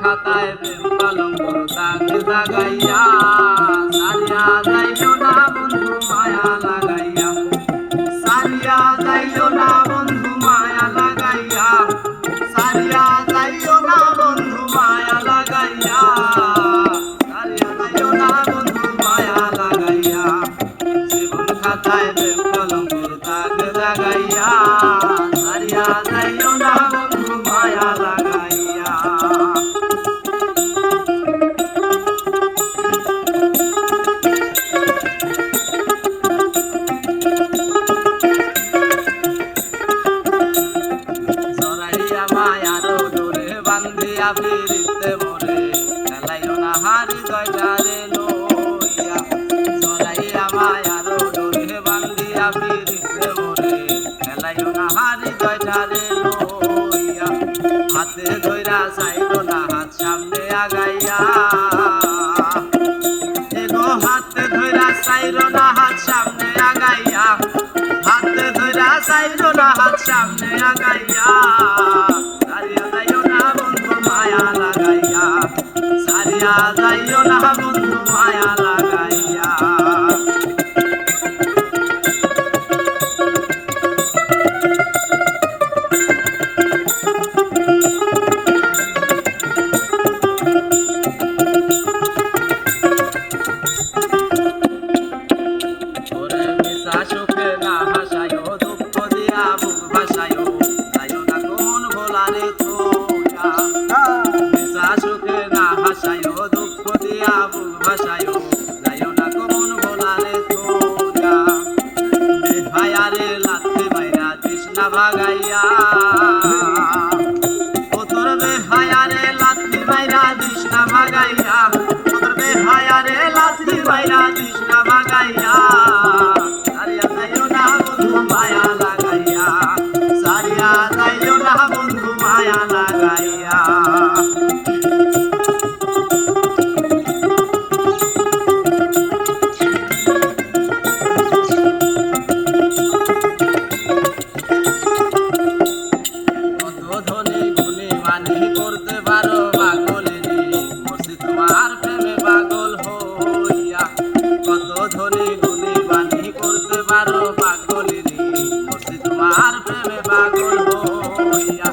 খাতায় প্রেম কলঙ্ক দাগ লাগাইয়া সারিয়া যাইল মায়ার ডোরে বান্ধিয়া ফিরিতে মোরে। খেলাইও না হারি জয়টারে লইয়া। জরাইয়া মায়ার ডোরে বান্ধিয়া ফিরিতে মোরে। খেলাইও না হারি জয়টারে লইয়া। হাতে ধইরা চাইল না, হাত সামনে আগাইয়া। এগো, হাতে ধইরা চাইল না, হাত সামনে আগাইয়া। হাতে ধইরা চাইল না, হাত সামনে আগাইয়া। সারিয়া যাইও না বন্ধু মায়া লাগাইয়া ভাগাইয়া ও তোর বেহায়ারে লাথি মাইরা তৃষ্ণা ভাগাইয়া তোর বেহায়ারে লাথি মাইরা তৃষ্ণা ভাগাইয়া সারিয়া যাইও না বন্ধু মায়া লাগাইয়া সারিয়া যাইও না বন্ধু মায়া লাগাইয়া কত গুলি মানি করতে পারো পাগলিনী তোমার প্রেমে পাগল হইয়া